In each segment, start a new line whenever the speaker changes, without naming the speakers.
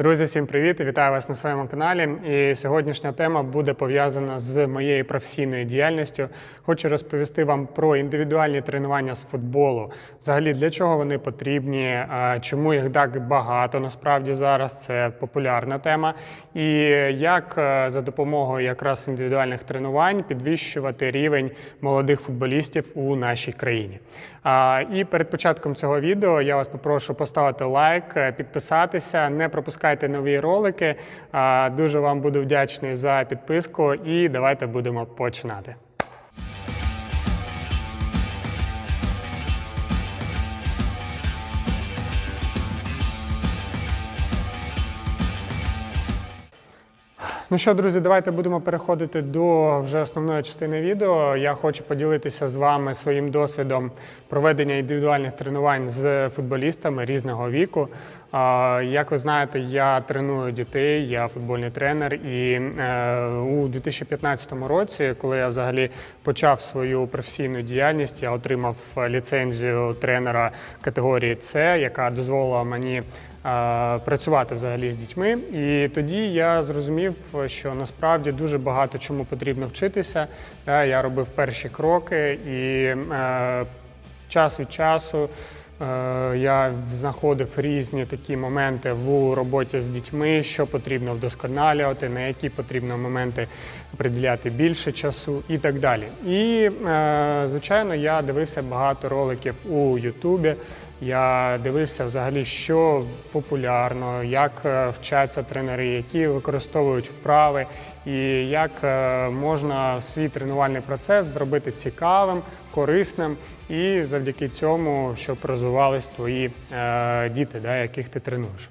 Друзі, всім привіт! Вітаю вас на своєму каналі. І сьогоднішня тема буде пов'язана з моєю професійною діяльністю. Хочу розповісти вам про індивідуальні тренування з футболу. Взагалі, для чого вони потрібні, чому їх так багато насправді зараз. Це популярна тема. І як е, за допомогою якраз індивідуальних тренувань підвищувати рівень молодих футболістів у нашій країні. І перед початком цього відео я вас попрошу поставити лайк, е, підписатися, не пропускайте нові ролики. Дуже вам буду вдячний за підписку і давайте будемо починати. Ну що, друзі, давайте будемо переходити до вже основної частини відео. Я хочу поділитися з вами своїм досвідом проведення індивідуальних тренувань з футболістами різного віку. Як ви знаєте, я треную дітей, я футбольний тренер, і е, у 2015 році, коли я взагалі почав свою професійну діяльність, я отримав ліцензію тренера категорії С, яка дозволила мені працювати взагалі з дітьми. І тоді я зрозумів, що насправді дуже багато чому потрібно вчитися. Е, Я робив перші кроки і е, час від часу. Е, Я знаходив різні такі моменти в роботі з дітьми, що потрібно вдосконалювати, на які потрібно моменти приділяти більше часу і так далі. І, е, звичайно, я дивився багато роликів у Ютубі. Я дивився взагалі, що популярно, як е, вчаться тренери, які використовують вправи, і як можна свій тренувальний процес зробити цікавим, корисним, і завдяки цьому, щоб розвивались твої е, діти, да, яких ти тренуєш.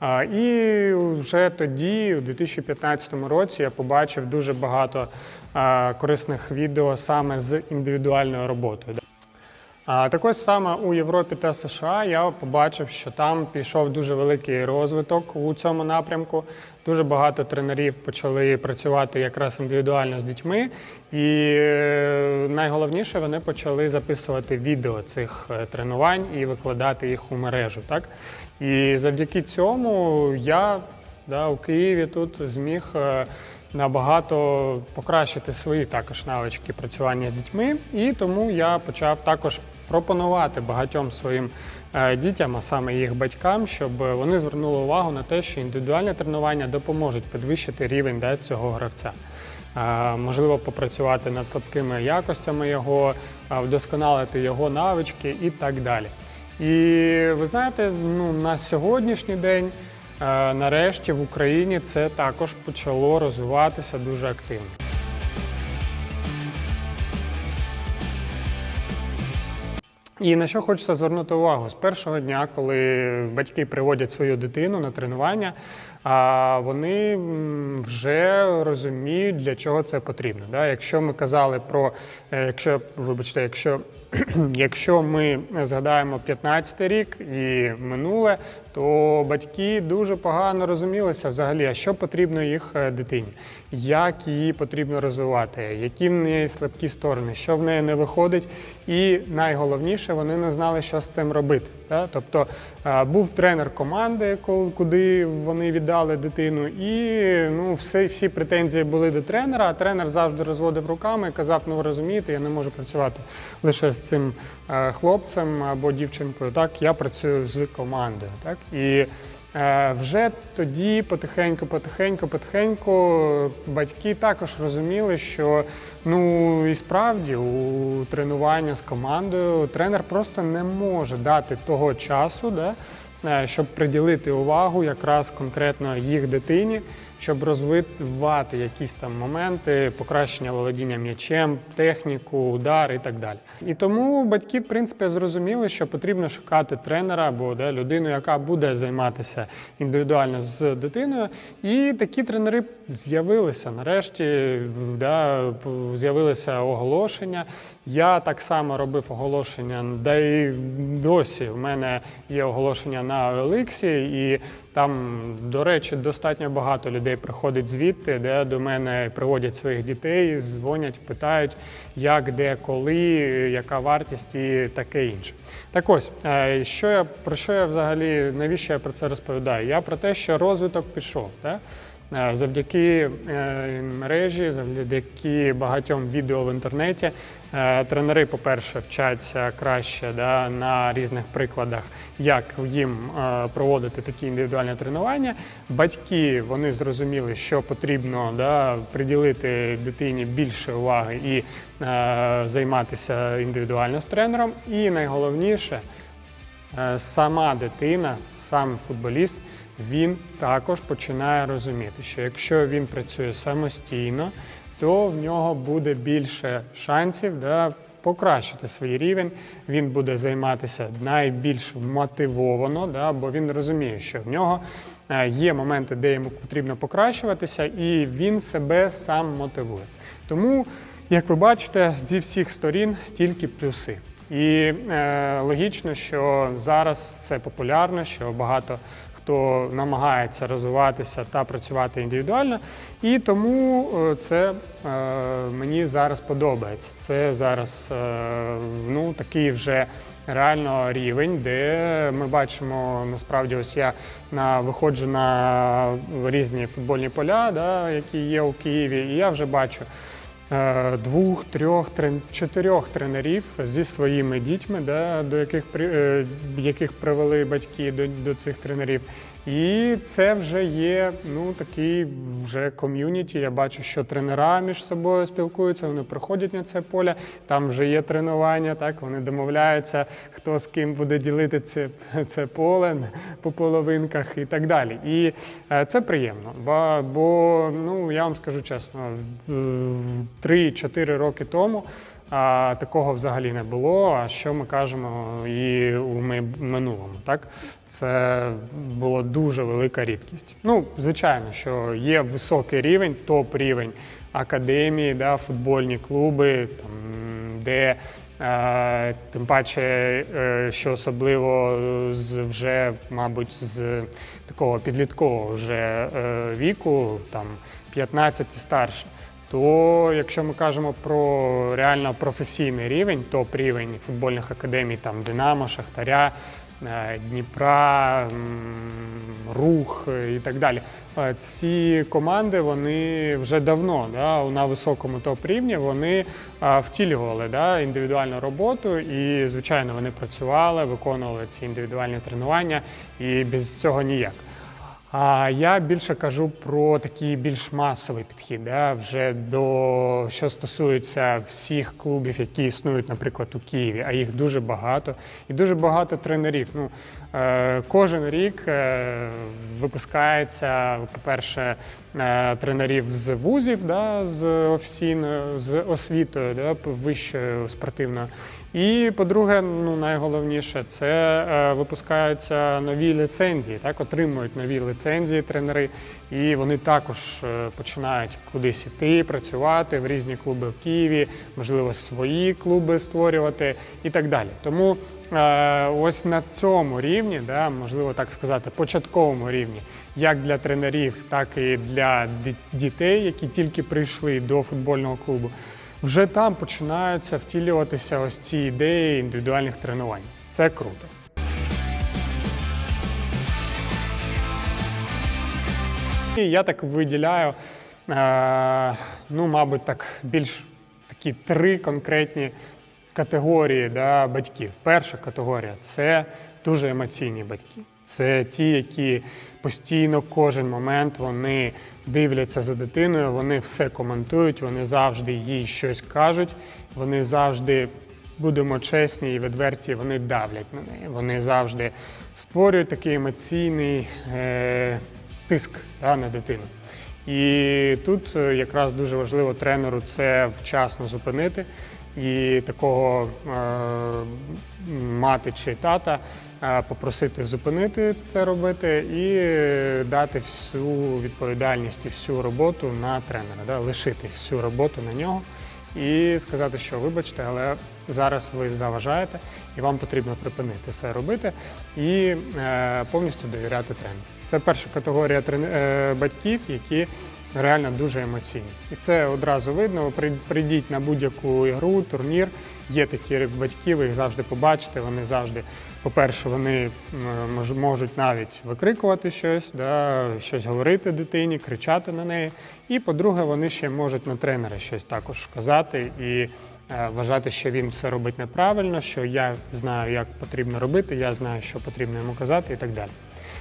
А, І вже тоді, у 2015 році, я побачив дуже багато е, корисних відео саме з індивідуальною роботою. А так саме у Європі та США я побачив, що там пішов дуже великий розвиток у цьому напрямку. Дуже багато тренерів почали працювати якраз індивідуально з дітьми, і е, найголовніше вони почали записувати відео цих е, тренувань і викладати їх у мережу. Так і завдяки цьому я да, у Києві тут зміг. е, Набагато покращити свої також навички працювання з дітьми, і тому я почав також пропонувати багатьом своїм е, дітям, а саме їх батькам, щоб вони звернули увагу на те, що індивідуальне тренування допоможуть підвищити рівень да, цього гравця. Е, Можливо, попрацювати над слабкими якостями його, е, вдосконалити його навички і так далі. І ви знаєте, ну на сьогоднішній день. Нарешті в Україні це також почало розвиватися дуже активно. І на що хочеться звернути увагу з першого дня, коли батьки приводять свою дитину на тренування, вони вже розуміють, для чого це потрібно. Якщо ми казали про, е, якщо вибачте, якщо Якщо ми згадаємо 15 рік і минуле, то батьки дуже погано розумілися взагалі, а що потрібно їх е, дитині, як її потрібно розвивати, які в неї слабкі сторони, що в неї не виходить. І найголовніше, вони не знали, що з цим робити. Тобто е, був тренер команди, куди вони віддали дитину, і ну, всі, всі претензії були до тренера, а тренер завжди розводив руками і казав: ну ви розумієте, я не можу працювати лише з цим е, хлопцем або дівчинкою. Так, я працюю з командою. Так? І вже тоді потихеньку, потихеньку, потихеньку батьки також розуміли, що ну і справді у тренування з командою тренер просто не може дати того часу, да, е, щоб приділити увагу якраз конкретно їх дитині, щоб розвивати якісь там моменти, покращення володіння м'ячем, техніку, удар і так далі. І тому батьки, в принципі, зрозуміли, що потрібно шукати тренера або да, людину, яка буде займатися індивідуально з дитиною. І такі тренери з'явилися. Нарешті да, з'явилися оголошення. Я так само робив оголошення, да і досі в мене є оголошення на OLX, і там, до речі, достатньо багато людей приходить звідти, де до мене приводять своїх дітей, дзвонять, питають, як, де, коли, яка вартість і таке інше. Так ось, е, що я про що я взагалі, навіщо я про це розповідаю? Я про те, що розвиток пішов. Да? Е, Завдяки е, мережі, завдяки багатьом відео в інтернеті, е, тренери, по-перше, вчаться краще да, на різних прикладах, як їм проводити такі індивідуальні тренування. Батьки вони зрозуміли, що потрібно да, приділити дитині більше уваги і е, займатися індивідуально з тренером. І найголовніше, сама дитина, сам футболіст, він також починає розуміти, що якщо він працює самостійно, то в нього буде більше шансів да, покращити свій рівень. Він буде займатися найбільш мотивовано, да, бо він розуміє, що в нього е, є моменти, де йому потрібно покращуватися, і він себе сам мотивує. Тому, як ви бачите, зі всіх сторін тільки плюси. І е, логічно, що зараз це популярно, що багато хто намагається розвиватися та працювати індивідуально. І тому е, це е, мені зараз подобається. Це зараз е, ну, такий вже реально рівень, де ми бачимо насправді, ось я на виходжу на різні футбольні поля, да, які є у Києві, і я вже бачу двох, трьох, чотирьох тренерів зі своїми дітьми, да, до яких, при- е, яких привели батьки до, до цих тренерів. І це вже є ну, такий вже ком'юніті. Я бачу, що тренера між собою спілкуються, вони приходять на це поле, там вже є тренування, так, вони домовляються, хто з ким буде ділити це, це поле по половинках і так далі. І е, це приємно. Бо, бо ну, я вам скажу чесно, в- 3-4 роки тому а, такого взагалі не було. А що ми кажемо і у минулому, так? Це було дуже велика рідкість. Ну, звичайно, що є високий рівень, топ-рівень академії, да, футбольні клуби, там, де тим паче, е, що особливо з вже, мабуть, з такого підліткового вже е, віку, там 15 і старше. То якщо ми кажемо про реально професійний рівень, топ-рівень футбольних академій, там Динамо, Шахтаря, е, Дніпра, Рух е, і так далі. е, Ці команди вони вже давно да, на високому топ-рівні вони втілювали да, індивідуальну роботу, і звичайно вони працювали, виконували ці індивідуальні тренування, і без цього ніяк. А я більше кажу про такий більш масовий підхід, да, вже до що стосується всіх клубів, які існують, наприклад, у Києві, а їх дуже багато, і дуже багато тренерів. Ну, кожен рік е, випускається, по-перше, е, тренерів з вузів, да, з офіційною, з освітою, да, вищою спортивною. І по-друге, ну найголовніше, це е, випускаються нові ліцензії, так отримують нові ліцензії тренери, і вони також е, починають кудись іти, працювати в різні клуби в Києві, можливо, свої клуби створювати і так далі. Тому е, ось на цьому рівні, да, можливо так сказати, початковому рівні, як для тренерів, так і для дітей, які тільки прийшли до футбольного клубу вже там починаються втілюватися ось ці ідеї індивідуальних тренувань. Це круто. І я так виділяю, е, ну, мабуть, так більш такі три конкретні категорії да, батьків. Перша категорія це дуже емоційні батьки. Це ті, які постійно кожен момент вони дивляться за дитиною, вони все коментують, вони завжди їй щось кажуть, вони завжди, будемо чесні і відверті, вони давлять на неї. Вони завжди створюють такий емоційний е, тиск да, на дитину. І тут е, якраз дуже важливо тренеру це вчасно зупинити і такого е, мати чи тата е, попросити зупинити це робити і дати всю відповідальність і всю роботу на тренера, да, лишити всю роботу на нього і сказати, що вибачте, але зараз ви заважаєте, і вам потрібно припинити це робити і е, повністю довіряти тренеру. Це перша категорія трен- е, батьків, які реально дуже емоційні. І це одразу видно. Ви при- прийдіть на будь-яку ігру, турнір. Є такі батьки, ви їх завжди побачите. Вони завжди, по-перше, вони можуть навіть викрикувати щось, да, щось говорити дитині, кричати на неї. І по-друге, вони ще можуть на тренера щось також казати і е, вважати, що він все робить неправильно, що я знаю, як потрібно робити, я знаю, що потрібно йому казати, і так далі.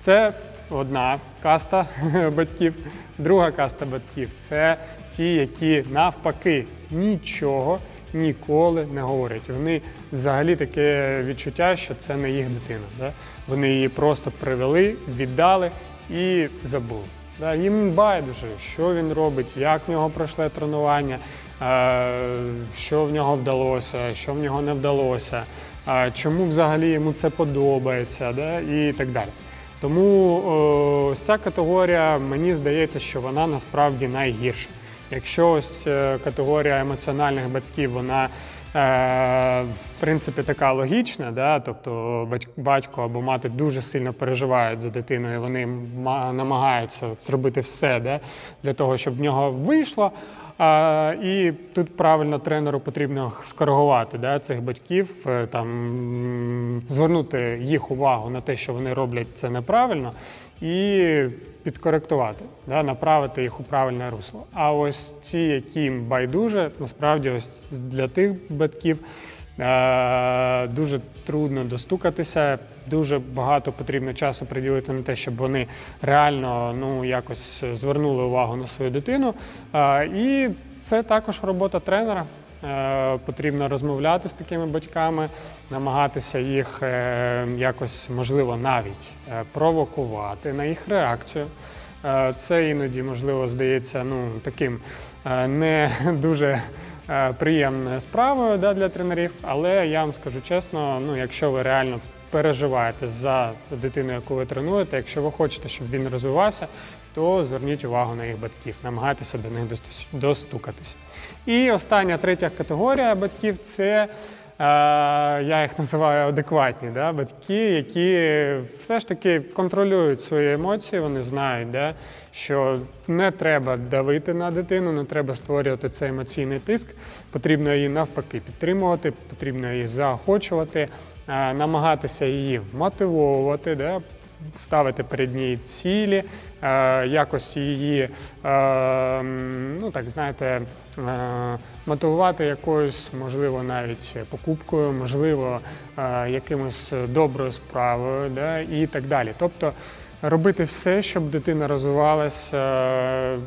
Це одна каста батьків. Друга каста батьків це ті, які навпаки нічого ніколи не говорять. Вони взагалі таке відчуття, що це не їх дитина. Да? Вони її просто привели, віддали і забули. Да? Їм байдуже, що він робить, як в нього пройшло тренування, що в нього вдалося, що в нього не вдалося, чому взагалі йому це подобається, да? і так далі. Тому ось ця категорія, мені здається, що вона насправді найгірша. Якщо ось е, категорія емоціональних батьків, вона е, в принципі така логічна, да? тобто бать- батько або мати дуже сильно переживають за дитиною, вони ма- намагаються зробити все да? для того, щоб в нього вийшло. А, і тут правильно тренеру потрібно скоригувати да, цих батьків, е, там, звернути їх увагу на те, що вони роблять це неправильно, і підкоректувати, да, направити їх у правильне русло. А ось ці, яким байдуже, насправді ось для тих батьків е, дуже трудно достукатися. Дуже багато потрібно часу приділити на те, щоб вони реально ну якось звернули увагу на свою дитину. І це також робота тренера. Е, Потрібно розмовляти з такими батьками, намагатися їх е, якось, можливо, навіть е, провокувати на їх реакцію. Це іноді, можливо, здається ну, таким не дуже приємною справою да, для тренерів, але я вам скажу чесно, ну, якщо ви реально переживаєте за дитину, яку ви тренуєте, якщо ви хочете, щоб він розвивався, то зверніть увагу на їх батьків, намагайтеся до них достукатись. І остання третя категорія батьків це. е, Я їх називаю адекватні да? батьки, які все ж таки контролюють свої емоції, вони знають, да? що не треба давити на дитину, не треба створювати цей емоційний тиск. Потрібно її навпаки підтримувати, потрібно її заохочувати, намагатися її мотивовувати, да? ставити перед нею цілі, е, якось її, е, ну так знаєте, е, мотивувати якоюсь, можливо, навіть покупкою, можливо, е, якимось доброю справою, да, і так далі. Тобто робити все, щоб дитина розвивалася е,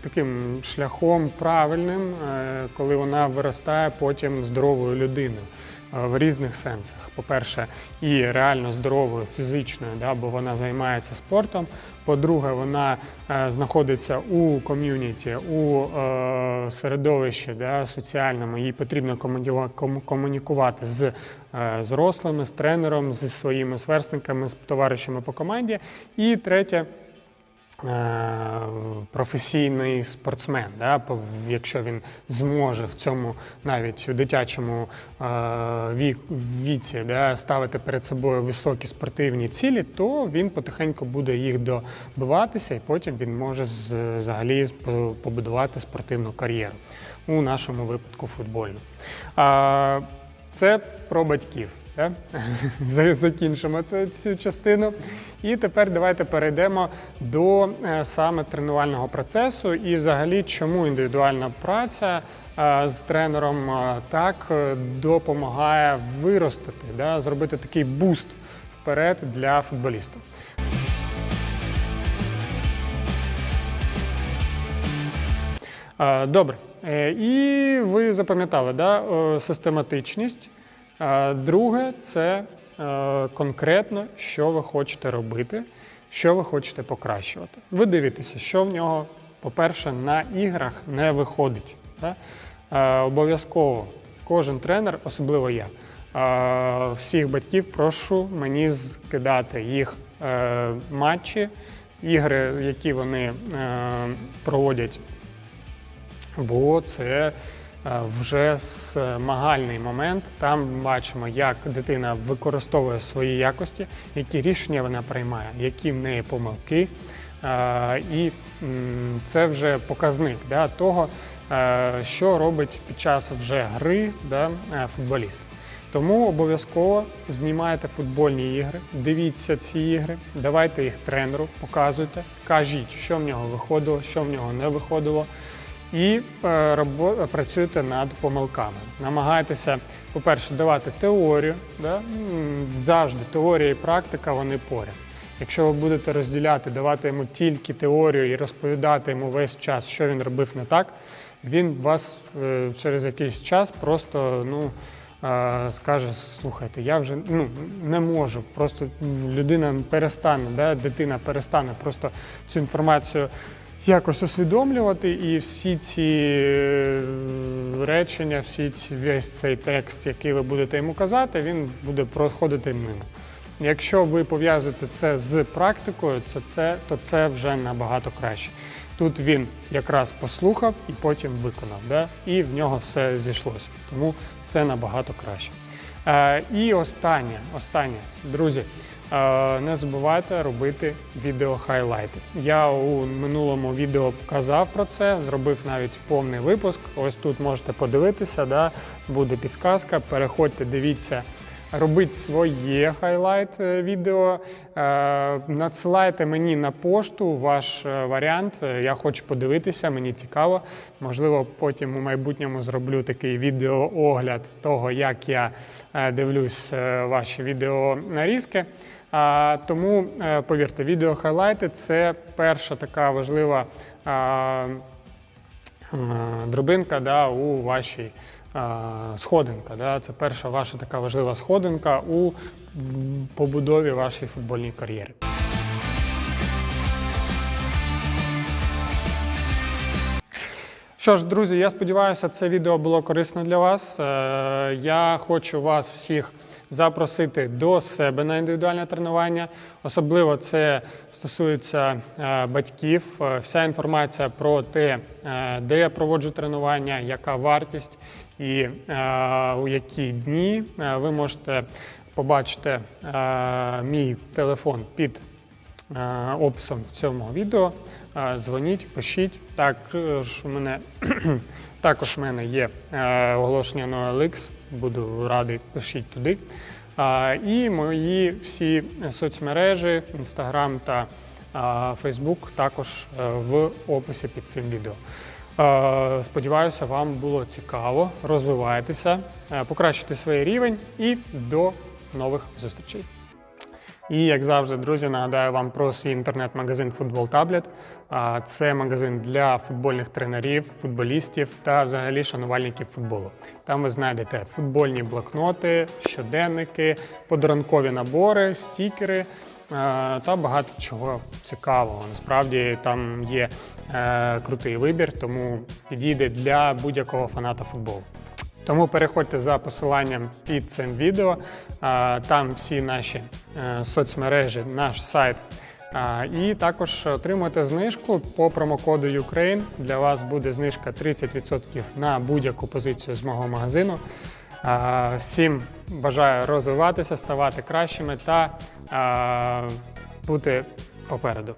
таким шляхом правильним, е, коли вона виростає потім здоровою людиною е, в різних сенсах. По-перше, і реально здоровою фізичною, да, бо вона займається спортом. По-друге, вона е, знаходиться у ком'юніті, у е, середовищі да, соціальному. Їй потрібно комунікувати з е, зрослими, з тренером, зі своїми сверстниками, з товаришами по команді. І третє. Е, Професійний спортсмен, да, якщо він зможе в цьому навіть у дитячому е, вік, віці да, ставити перед собою високі спортивні цілі, то він потихеньку буде їх добиватися, і потім він може взагалі побудувати спортивну кар'єру у нашому випадку футбольну. Це про батьків. Да? Закінчимо цю, цю частину. І тепер давайте перейдемо до е, саме тренувального процесу і взагалі, чому індивідуальна праця е, з тренером е, так е, допомагає виростити, да, зробити такий буст вперед для футболіста. Е, Добре. Е, І ви запам'ятали, да? е, систематичність. Друге це е, конкретно, що ви хочете робити, що ви хочете покращувати. Ви дивитеся, що в нього, по-перше, на іграх не виходить. Е, Обов'язково кожен тренер, особливо я, е, всіх батьків прошу мені скидати їх матчі, ігри, які вони проводять бо це вже змагальний момент. Там бачимо, як дитина використовує свої якості, які рішення вона приймає, які в неї помилки. Е, І це вже показник да, того, е, що робить під час вже гри да, е, футболіст. Тому обов'язково знімайте футбольні ігри, дивіться ці ігри, давайте їх тренеру, показуйте, кажіть, що в нього виходило, що в нього не виходило. І е, працюйте над помилками. Намагайтеся, по-перше, давати теорію. Да? Завжди теорія і практика вони поряд. Якщо ви будете розділяти, давати йому тільки теорію і розповідати йому весь час, що він робив не так, він вас е, через якийсь час просто ну, е, скаже: слухайте, я вже ну, не можу. Просто людина перестане, да, дитина перестане просто цю інформацію якось усвідомлювати, і всі ці е, речення, всі ці, весь цей текст, який ви будете йому казати, він буде проходити мимо. Якщо ви пов'язуєте це з практикою, то це, то це вже набагато краще. Тут він якраз послухав і потім виконав, да? і в нього все зійшлося. Тому це набагато краще. Е, і останнє, останнє, друзі, не забувайте робити відео-хайлайти. Я у минулому відео казав про це, зробив навіть повний випуск. Ось тут можете подивитися, да? буде підсказка. Переходьте, дивіться. Робіть своє хайлайт е, відео, е, надсилайте мені на пошту ваш е, варіант. Е, Я хочу подивитися, мені цікаво. Можливо, потім у майбутньому зроблю такий відеоогляд того, як я е, дивлюсь е, ваші відео нарізки. А, тому е, повірте, відео хайлайти це перша така важлива. е, дробинка да, у вашій сходинка. Да. Це перша ваша така важлива сходинка у побудові вашої футбольної кар'єри. Що ж, друзі, я сподіваюся, це відео було корисно для вас. Е, Я хочу вас всіх запросити до себе на індивідуальне тренування. Особливо це стосується е, батьків. Е, Вся інформація про те, е, де я проводжу тренування, яка вартість і у які дні ви можете побачити мій телефон під описом в цьому відео. Дзвоніть, пишіть. Також у мене також в мене є е, оголошення на OLX, Буду радий, пишіть туди. І мої всі соцмережі, Instagram та Facebook також е, в описі під цим відео. Е, Сподіваюся, вам було цікаво. Розвивайтеся, покращуйте свій рівень і до нових зустрічей. І як завжди, друзі, нагадаю вам про свій інтернет-магазин Футбол Таблет. Це магазин для футбольних тренерів, футболістів та взагалі шанувальників футболу. Там ви знайдете футбольні блокноти, щоденники, подарункові набори, стікери та багато чого цікавого. Насправді там є е, крутий вибір, тому підійде для будь-якого фаната футболу. Тому переходьте за посиланням під цим відео. Там всі наші е, соцмережі, наш сайт. І також отримуєте знижку по промокоду Ukraine. Для вас буде знижка 30% на будь-яку позицію з мого магазину. Всім бажаю розвиватися, ставати кращими та бути попереду.